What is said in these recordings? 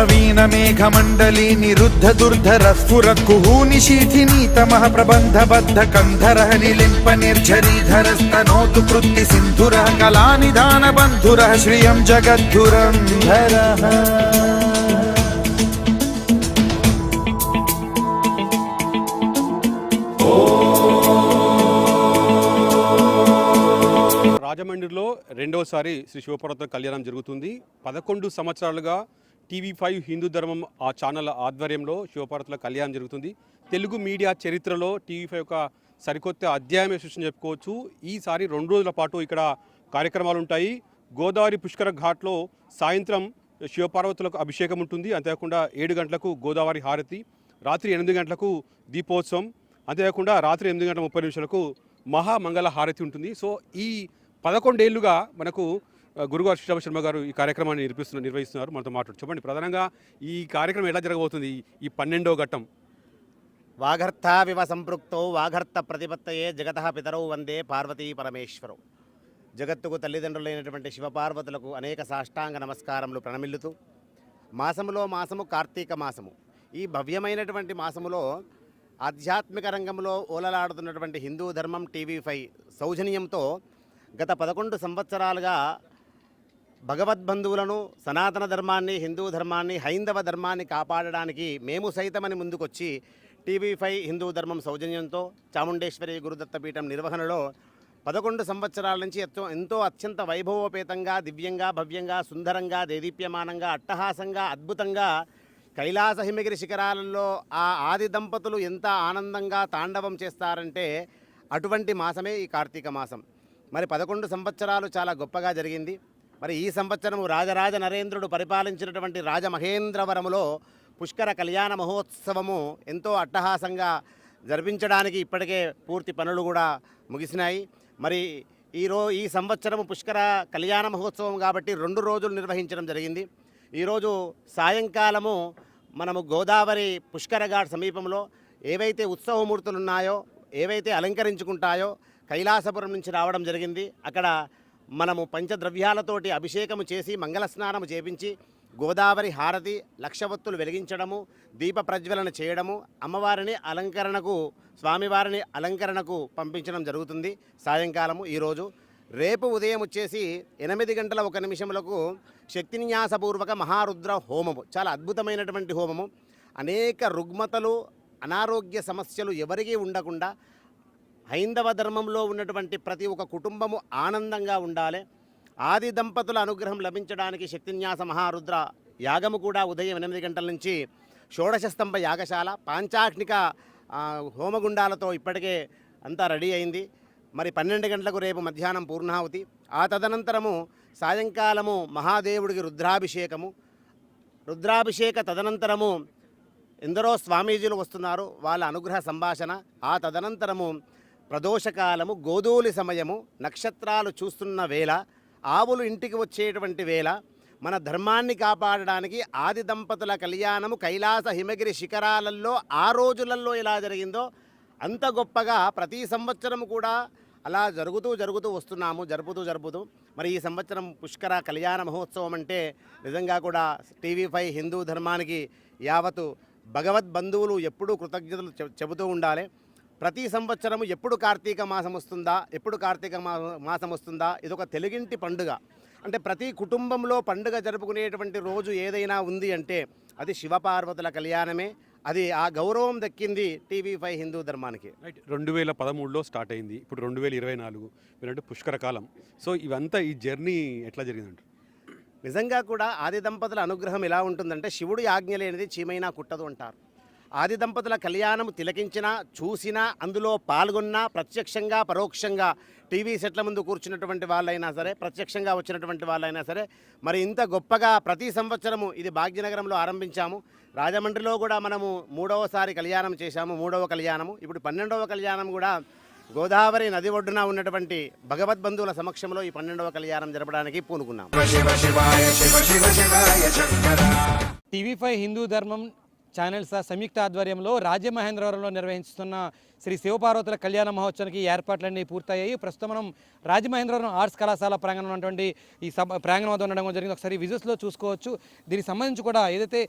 మేఘమండలి నిరుద్ధ దుర్ధర స్ఫుర కుహూని శీథిని తమః బద్ధ కంధర నిలింప నిర్ఝరీధరస్తనోతు కృత్తి సింధుర కళానిధాన బంధుర శ్రియం జగద్ధురంధర రాజమండ్రిలో రెండవసారి శ్రీ శివపార్వతుల కళ్యాణం జరుగుతుంది. పదకొండు సంవత్సరాలుగా టీవీ ఫైవ్ హిందూ ధర్మం ఆ ఛానల్ ఆధ్వర్యంలో శివపార్వతుల కళ్యాణం జరుగుతుంది. తెలుగు మీడియా చరిత్రలో టీవీ ఫైవ్ ఒక సరికొత్త అధ్యాయమే సృష్టిని చెప్పుకోవచ్చు. ఈసారి రెండు రోజుల పాటు ఇక్కడ కార్యక్రమాలు ఉంటాయి. గోదావరి పుష్కర ఘాట్లో సాయంత్రం శివపార్వతులకు అభిషేకం ఉంటుంది. అంతేకాకుండా ఏడు గంటలకు గోదావరి హారతి రాత్రి ఎనిమిది గంటలకు దీపోత్సవం అంతేకాకుండా రాత్రి ఎనిమిది గంటల ముప్పై నిమిషాలకు మహామంగళ హారతి ఉంటుంది. సో ఈ పదకొండేళ్ళుగా మనకు గురుగారు శ్రీరామ శర్మ గారు ఈ కార్యక్రమాన్ని నిర్పిస్తున్న నిర్వహిస్తున్నారు. మనతో మాట్లాడు చెప్పండి. ప్రధానంగా ఈ కార్యక్రమం ఎలా జరగబోతుంది? ఈ- పన్నెండో పన్నెండవ ఘట్టం వాఘర్థావివ సంపృక్తౌ వాఘర్త ప్రతిపత్తయే జగత పితరౌ వందే పార్వతీ పరమేశ్వరౌ. జగత్తుకు తల్లిదండ్రులైనటువంటి శివపార్వతులకు అనేక సాష్టాంగ నమస్కారములు ప్రణమిల్లుతూ మాసములో మాసము కార్తీక మాసము. ఈ భవ్యమైనటువంటి మాసములో ఆధ్యాత్మిక రంగంలో ఓలలాడుతున్నటువంటి హిందూ ధర్మం టీవీ ఫైవ్ సౌజన్యంతో గత పదకొండు సంవత్సరాలుగా భగవద్బంధువులను సనాతన ధర్మాన్ని హిందూ ధర్మాన్ని హైందవ ధర్మాన్ని కాపాడడానికి మేము సైతమని ముందుకొచ్చి టీవీ ఫైవ్ హిందూ ధర్మం సౌజన్యంతో చాముండేశ్వరి గురుదత్త పీఠం నిర్వహణలో పదకొండు సంవత్సరాల నుంచి ఎంతో ఎంతో అత్యంత వైభవోపేతంగా దివ్యంగా భవ్యంగా సుందరంగా దేదీప్యమానంగా అట్టహాసంగా అద్భుతంగా కైలాస హిమగిరి శిఖరాలలో ఆ ఆది దంపతులు ఎంత ఆనందంగా తాండవం చేస్తారంటే అటువంటి మాసమే ఈ కార్తీక మాసం. మరి పదకొండు సంవత్సరాలు చాలా గొప్పగా జరిగింది. మరి ఈ సంవత్సరము రాజరాజ నరేంద్రుడు పరిపాలించినటువంటి రాజమహేంద్రవరములో పుష్కర కళ్యాణ మహోత్సవము ఎంతో అట్టహాసంగా జరిపించడానికి ఇప్పటికే పూర్తి పనులు కూడా ముగిసినాయి. మరి ఈరో ఈ సంవత్సరము పుష్కర కళ్యాణ మహోత్సవం కాబట్టి రెండు రోజులు నిర్వహించడం జరిగింది. ఈరోజు సాయంకాలము మనము గోదావరి పుష్కర ఘాట్ సమీపంలో ఏవైతే ఉత్సవమూర్తులు ఉన్నాయో ఏవైతే అలంకరించుకుంటాయో కైలాసపురం నుంచి రావడం జరిగింది. అక్కడ మనము పంచద్రవ్యాలతోటి అభిషేకము చేసి మంగళ స్నానము చేపించి గోదావరి హారతి లక్షవత్తులు వెలిగించడము దీప ప్రజ్వలన చేయడము అమ్మవారిని అలంకరణకు స్వామివారిని అలంకరణకు పంపించడం జరుగుతుంది. సాయంకాలము ఈరోజు. రేపు ఉదయం వచ్చేసి ఎనిమిది గంటల ఒక నిమిషములకు శక్తిన్యాసపూర్వక మహారుద్ర హోమము. చాలా అద్భుతమైనటువంటి హోమము. అనేక రుగ్మతలు అనారోగ్య సమస్యలు ఎవరికీ ఉండకుండా హైందవ ధర్మంలో ఉన్నటువంటి ప్రతి ఒక్క కుటుంబము ఆనందంగా ఉండాలి. ఆది దంపతుల అనుగ్రహం లభించడానికి శక్తిన్యాస మహారుద్ర యాగము కూడా ఉదయం ఎనిమిది గంటల నుంచి షోడశస్తంభ యాగశాల పాంచాగ్నిక హోమగుండాలతో ఇప్పటికే అంతా రెడీ అయింది. మరి పన్నెండు గంటలకు రేపు మధ్యాహ్నం పూర్ణాహుతి. ఆ తదనంతరము సాయంకాలము మహాదేవుడికి రుద్రాభిషేకము. రుద్రాభిషేక తదనంతరము ఎందరో స్వామీజీలు వస్తున్నారు. వాళ్ళ అనుగ్రహ సంభాషణ. ఆ తదనంతరము ప్రదోషకాలము గోధూలి సమయము నక్షత్రాలు చూస్తున్న వేళ ఆవులు ఇంటికి వచ్చేటువంటి వేళ మన ధర్మాన్ని కాపాడడానికి ఆది దంపతుల కళ్యాణము కైలాస హిమగిరి శిఖరాలలో ఆ రోజులలో ఎలా జరిగిందో అంత గొప్పగా ప్రతి సంవత్సరం కూడా అలా జరుగుతూ జరుగుతూ వస్తున్నాము జరుపుతూ జరుపుతూ. మరి ఈ సంవత్సరం పుష్కర కళ్యాణ మహోత్సవం అంటే నిజంగా కూడా టీవీ ఫైవ్ హిందూ ధర్మానికి యావత్తు భగవద్ బంధువులు ఎప్పుడూ కృతజ్ఞతలు చెబుతూ ఉండాలి. ప్రతి సంవత్సరము ఎప్పుడు కార్తీక మాసం వస్తుందా? ఎప్పుడు కార్తీక మాసం వస్తుందా? ఇదొక తెలుగింటి పండుగ. అంటే ప్రతి కుటుంబంలో పండుగ జరుపుకునేటువంటి రోజు ఏదైనా ఉంది అంటే అది శివపార్వతుల కళ్యాణమే. అది ఆ గౌరవం దక్కింది టీవీ ఫైవ్ హిందూ ధర్మానికి. రైట్ రెండు వేల పదమూడులో స్టార్ట్ అయింది. ఇప్పుడు రెండు వేల ఇరవై నాలుగు మీరంటే పుష్కర కాలం. సో ఇవంతా ఈ జర్నీ ఎట్లా జరిగిందంట నిజంగా కూడా ఆది దంపతుల అనుగ్రహం ఎలా ఉంటుందంటే శివుడి ఆజ్ఞ లేనిది చీమైనా కుట్టదు అంటారు. ఆది దంపతుల కళ్యాణం తిలకించినా చూసినా అందులో పాల్గొన్నా ప్రత్యక్షంగా పరోక్షంగా టీవీ సెట్ల ముందు కూర్చున్నటువంటి వాళ్ళైనా సరే ప్రత్యక్షంగా వచ్చినటువంటి వాళ్ళైనా సరే మరి ఇంత గొప్పగా ప్రతి సంవత్సరము ఇది భాగ్యనగరంలో ఆరంభించాము. రాజమండ్రిలో కూడా మనము మూడవసారి కళ్యాణం చేశాము మూడవ కళ్యాణము. ఇప్పుడు పన్నెండవ కళ్యాణం కూడా గోదావరి నది ఒడ్డున ఉన్నటువంటి భగవద్బంధువుల సమక్షంలో ఈ పన్నెండవ కళ్యాణం జరపడానికి పూనుకున్నాం టీవీ ఫైవ్ హిందూ ధర్మం ఛానల్స్ సంయుక్త ఆధ్వర్యంలో రాజమహేంద్రవరంలో నిర్వహిస్తున్న శ్రీ శివపార్వతుల కళ్యాణ మహోత్సవానికి ఏర్పాట్లన్నీ పూర్తయ్యాయి. ప్రస్తుతం మనం రాజమహేంద్రవరం ఆర్ట్స్ కళాశాల ప్రాంగణం ఉన్నటువంటి ఈ సభ ప్రాంగణం వద్ద ఉండడం జరిగింది. ఒకసారి విజువల్స్లో చూసుకోవచ్చు. దీనికి సంబంధించి కూడా ఏదైతే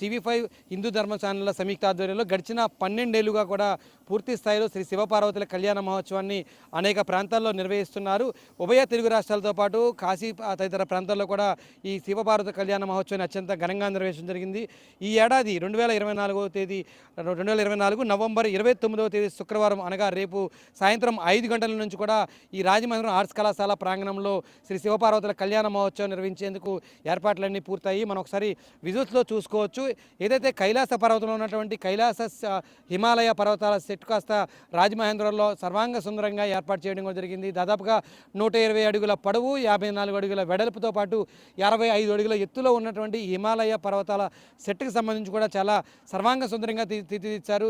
టీవీ ఫైవ్ హిందూ ధర్మ ఛానళ్ళ సంయుక్త ఆధ్వర్యంలో గడిచిన పన్నెండేళ్ళుగా కూడా పూర్తి స్థాయిలో శ్రీ శివపార్వతుల కళ్యాణ మహోత్సవాన్ని అనేక ప్రాంతాల్లో నిర్వహిస్తున్నారు. ఉభయ తెలుగు రాష్ట్రాలతో పాటు కాశీ తదితర ప్రాంతాల్లో కూడా ఈ శివపార్వత కళ్యాణ మహోత్సవాన్ని అత్యంత ఘనంగా నిర్వహించడం జరిగింది. ఈ ఏడాది రెండు వేల ఇరవై నాలుగవ తేదీ రెండు వేల ఇరవై నాలుగు నవంబర్ ఇరవై తొమ్మిదవ తేదీ శుక్రవారం అనగా రేపు సాయంత్రం ఐదు గంటల నుంచి కూడా ఈ రాజమండ్రి ఆర్ట్స్ కళాశాల ప్రాంగణంలో శ్రీ శివపార్వతుల కళ్యాణ మహోత్సవం నిర్వహించేందుకు ఏర్పాట్లన్నీ పూర్తయి. మనం ఒకసారి విజువల్స్లో చూసుకోవచ్చు. ఏదైతే కైలాస పర్వతంలో ఉన్నటువంటి కైలాస హిమాలయ పర్వతాల సెట్ కాస్త రాజమహేంద్రంలో సర్వాంగ సుందరంగా ఏర్పాటు చేయడం కూడా జరిగింది. దాదాపుగా నూట ఇరవై అడుగుల పొడవు యాభై నాలుగు అడుగుల వెడల్పుతో పాటు అరవై ఐదు అడుగుల ఎత్తులో ఉన్నటువంటి హిమాలయ పర్వతాల సెట్కి సంబంధించి కూడా చాలా సర్వాంగ సుందరంగా తీర్చిదిద్దారు.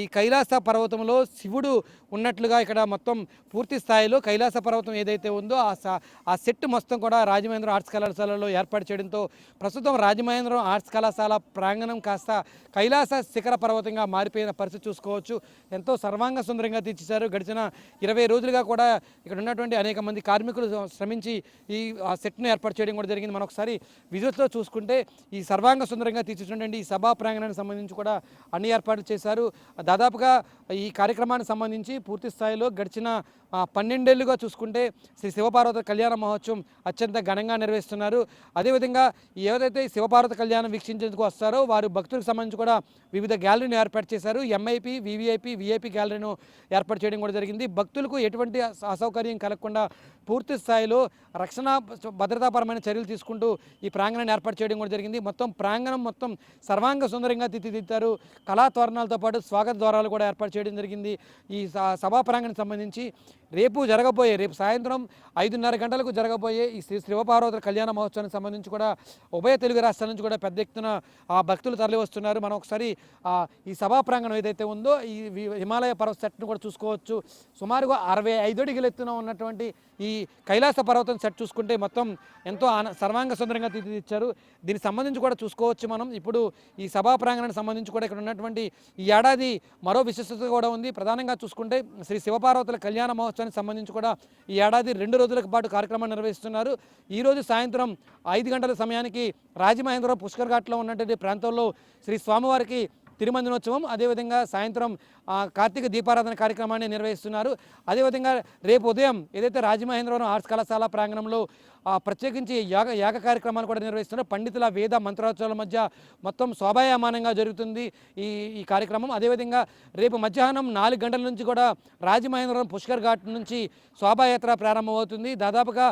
ఈ కైలాస పర్వతం పర్వతంలో శివుడు ఉన్నట్లుగా ఇక్కడ మొత్తం పూర్తి స్థాయిలో కైలాస పర్వతం ఏదైతే ఉందో ఆ స- ఆ సెట్ మొత్తం కూడా రాజమహేంద్రం ఆర్ట్స్ కళాశాలలో ఏర్పాటు చేయడంతో ప్రస్తుతం రాజమహేంద్రం ఆర్ట్స్ కళాశాల ప్రాంగణం కాస్త కైలాస శిఖర పర్వతంగా మారిపోయిన పరిస్థితి చూసుకోవచ్చు. ఎంతో సర్వాంగ సుందరంగా తీర్చేశారు గడిచిన ఇరవై రోజులుగా కూడా ఇక్కడ ఉన్నటువంటి అనేక మంది కార్మికులు శ్రమించి ఈ ఆ సెట్ను ఏర్పాటు చేయడం కూడా జరిగింది. మనం ఒకసారి విజువల్స్లో చూసుకుంటే ఈ సర్వాంగ సుందరంగా తీర్చినటువంటి ఈ సభా ప్రాంగణానికి సంబంధించి కూడా అన్ని ఏర్పాట్లు చేశారు. దాదాపుగా ఈ ఈ కార్యక్రమానికి సంబంధించి పూర్తి స్థాయిలో గడిచిన పన్నెండేళ్ళుగా చూసుకుంటే శ్రీ శివపార్వత కళ్యాణ మహోత్సవం అత్యంత ఘనంగా నిర్వహిస్తున్నారు. అదేవిధంగా ఏదైతే శివపార్వత కళ్యాణం వీక్షించేందుకు వస్తారో వారు భక్తులకు సంబంధించి కూడా వివిధ గ్యాలరీని ఏర్పాటు చేశారు. ఎంఐపి వివిఐపి విఐపి గ్యాలరీను ఏర్పాటు చేయడం కూడా జరిగింది. భక్తులకు ఎటువంటి అసౌకర్యం కలగకుండా పూర్తి స్థాయిలో రక్షణ భద్రతాపరమైన చర్యలు తీసుకుంటూ ఈ ప్రాంగణాన్ని ఏర్పాటు చేయడం కూడా జరిగింది. మొత్తం ప్రాంగణం మొత్తం సర్వాంగ సుందరంగా తీర్చిదిద్దారు. కళా తోరణాలతో పాటు స్వాగత ద్వారాలు కూడా ఏర్పాటు చేయడం జరిగింది. ఈ స- సభా ప్రాంగణం సంబంధించి రేపు జరగబోయే రేపు సాయంత్రం ఐదున్నర గంటలకు జరగబోయే ఈ శ్రీ శ్రీవపార్వతుల కళ్యాణ మహోత్సవానికి సంబంధించి కూడా ఉభయ తెలుగు రాష్ట్రాల నుంచి కూడా పెద్ద ఎత్తున ఆ భక్తులు తరలి వస్తున్నారు మనం ఒకసారి ఈ సభా ప్రాంగణం ఏదైతే ఉందో ఈ హిమాలయ పర్వత సెట్ను కూడా చూసుకోవచ్చు. సుమారుగా అరవై ఐదు అడుగుల ఎత్తున ఉన్నటువంటి ఈ కైలాస పర్వతం సెట్ చూసుకుంటే మొత్తం ఎంతో సర్వాంగ సుందరంగా తీర్చిదిచ్చారు దీనికి సంబంధించి కూడా చూసుకోవచ్చు మనం. ఇప్పుడు ఈ సభా ప్రాంగణానికి సంబంధించి కూడా ఇక్కడ ఉన్నటువంటి ఈ ఏడాది మరో విశిష్టత కూడా ఉంది. ప్రధానంగా చూసుకుంటే శ్రీ శివపార్వతుల కళ్యాణ మహోత్సవం మహోత్సవానికి సంబంధించి కూడా ఈ ఏడాది రెండు రోజుల పాటు కార్యక్రమాన్ని నిర్వహిస్తున్నారు. ఈ రోజు సాయంత్రం ఐదు గంటల సమయానికి రాజమహేంద్రరావు పుష్కర్ ఘాట్లో ఉన్నటువంటి ప్రాంతంలో శ్రీ స్వామివారికి తిరుమందినోత్సవం అదేవిధంగా సాయంత్రం కార్తీక దీపారాధన కార్యక్రమాన్ని నిర్వహిస్తున్నారు. అదేవిధంగా రేపు ఉదయం ఏదైతే రాజమహేంద్రవరం ఆర్ట్స్ కళాశాల ప్రాంగణంలో ప్రత్యేకించి యాగ యాగ కార్యక్రమాలు కూడా నిర్వహిస్తున్నారు. పండితుల వేద మంత్రోత్సవాల మధ్య మొత్తం శోభాయమానంగా జరుగుతుంది ఈ ఈ కార్యక్రమం. అదేవిధంగా రేపు మధ్యాహ్నం నాలుగు గంటల నుంచి కూడా రాజమహేంద్రవరం పుష్కర్ ఘాట్ నుంచి శోభాయాత్ర ప్రారంభమవుతుంది. దాదాపుగా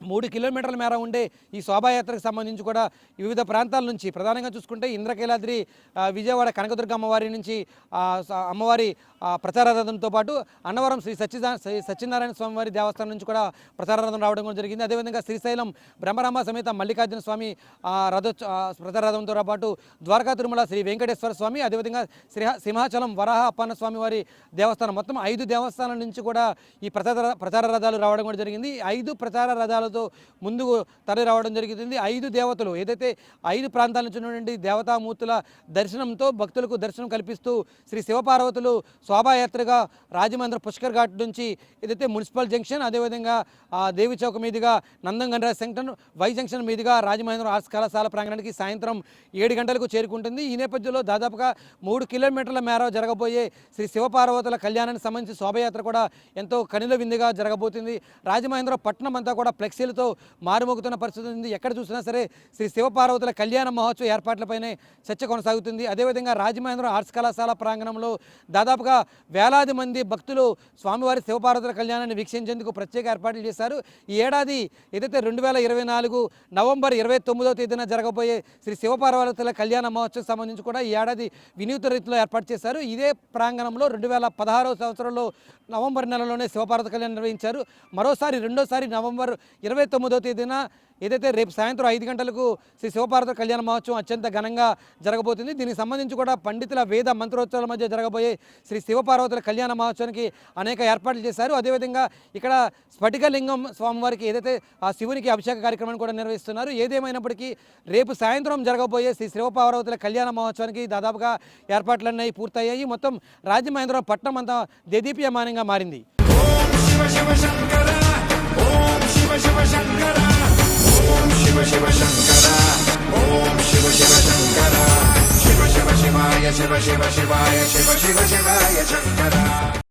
మూడు కిలోమీటర్ల మేర ఉండే ఈ శోభాయాత్రకు సంబంధించి కూడా వివిధ ప్రాంతాల నుంచి ప్రధానంగా చూసుకుంటే ఇంద్రకీలాద్రి విజయవాడ కనకదుర్గ అమ్మవారి నుంచి అమ్మవారి ఆ, ప్రచారరథంతో పాటు అన్నవరం శ్రీ సచ్చిదా శ్రీ సత్యనారాయణ స్వామివారి దేవస్థానం నుంచి కూడా ప్రచారరథం రావడం కూడా జరిగింది. అదేవిధంగా శ్రీశైలం బ్రహ్మరామ సమేత మల్లికార్జున స్వామి ఆ, రథ ప్రచారరథంతో పాటు ద్వారకా తిరుమల శ్రీ వెంకటేశ్వర స్వామి అదేవిధంగా శ్రీ సింహాచలం వరాహ అప్పన్న స్వామి వారి దేవస్థానం మొత్తం ఐదు దేవస్థానాల నుంచి కూడా ఈ ప్రచార ప్రచార రథాలు రావడం కూడా జరిగింది. ఐదు ప్రచార రథాలతో ముందుకు తరలి రావడం జరుగుతుంది ఐదు దేవతలు ఏదైతే ఐదు ప్రాంతాల నుంచి ఉన్నటువంటి దేవతామూర్తుల దర్శనంతో భక్తులకు దర్శనం కల్పిస్తూ శ్రీ శివపార్వతులు శోభాయాత్రగా రాజమండ్రి పుష్కర్ ఘాట్ నుంచి ఏదైతే మున్సిపల్ జంక్షన్ అదేవిధంగా ఆ, దేవి చౌక్ మీదుగా నందం సెంక్షన్ వై జంక్షన్ మీదుగా రాజమహేంద్ర ఆర్ట్స్ కళాశాల ప్రాంగణానికి సాయంత్రం ఏడు గంటలకు చేరుకుంటుంది. ఈ నేపథ్యంలో దాదాపుగా మూడు కిలోమీటర్ల మేర జరగబోయే శ్రీ శివపార్వతుల కళ్యాణానికి సంబంధించి శోభయాత్ర కూడా ఎంతో కనుల విందుగా జరగబోతుంది. రాజమహేంద్ర పట్టణం అంతా కూడా ఫ్లెక్సీలతో మారుమోగుతున్న పరిస్థితి ఉంది. ఎక్కడ చూసినా సరే శ్రీ శివపార్వతుల కళ్యాణ మహోత్సవ ఏర్పాట్లపైనే చర్చ కొనసాగుతుంది. అదేవిధంగా రాజమహేంద్ర ఆర్ట్స్ కళాశాల ప్రాంగణంలో దాదాపుగా వేలాది మంది భక్తులు స్వామివారి శివపార్వతుల కళ్యాణాన్ని వీక్షించేందుకు ప్రత్యేక ఏర్పాట్లు చేశారు. ఈ ఏడాది ఏదైతే రెండు వేల ఇరవై నాలుగు నవంబర్ ఇరవై తొమ్మిదవ తేదీన జరగబోయే శ్రీ శివపార్వతుల కళ్యాణ మహోత్సవం సంబంధించి కూడా ఈ ఏడాది వినూత్న రీతిలో ఏర్పాటు చేశారు. ఇదే ప్రాంగణంలో రెండు వేల పదహారవ సంవత్సరంలో నవంబర్ నెలలోనే శివపార్వత కళ్యాణం నిర్వహించారు. మరోసారి రెండోసారి నవంబర్ ఇరవై తొమ్మిదో తేదీన ఏదైతే రేపు సాయంత్రం ఐదు గంటలకు శ్రీ శివపార్వత కళ్యాణ మహోత్సవం అత్యంత ఘనంగా జరగబోతుంది. దీనికి సంబంధించి కూడా పండితుల వేద మంత్రోత్సవాల మధ్య జరగబోయే శ్రీ శివపార్వతుల కళ్యాణ మహోత్సవానికి అనేక ఏర్పాట్లు చేశారు. అదేవిధంగా ఇక్కడ స్ఫటికలింగం స్వామివారికి ఏదైతే ఆ శివునికి అభిషేక కార్యక్రమాన్ని కూడా నిర్వహిస్తున్నారు. ఏదేమైనప్పటికీ రేపు సాయంత్రం జరగబోయే శ్రీ శివపార్వతుల కళ్యాణ మహోత్సవానికి దాదాపుగా ఏర్పాట్లన్నీ పూర్తయ్యాయి. మొత్తం రాజమహేంద్రవరం పట్టణం అంతా దేదీప్యమానంగా మారింది. శివ శివ శంకర ఓం శివ శివ శంకర శివ శివ శివాయ శివ శివ శివాయ శివ శివ శివాయ శంకర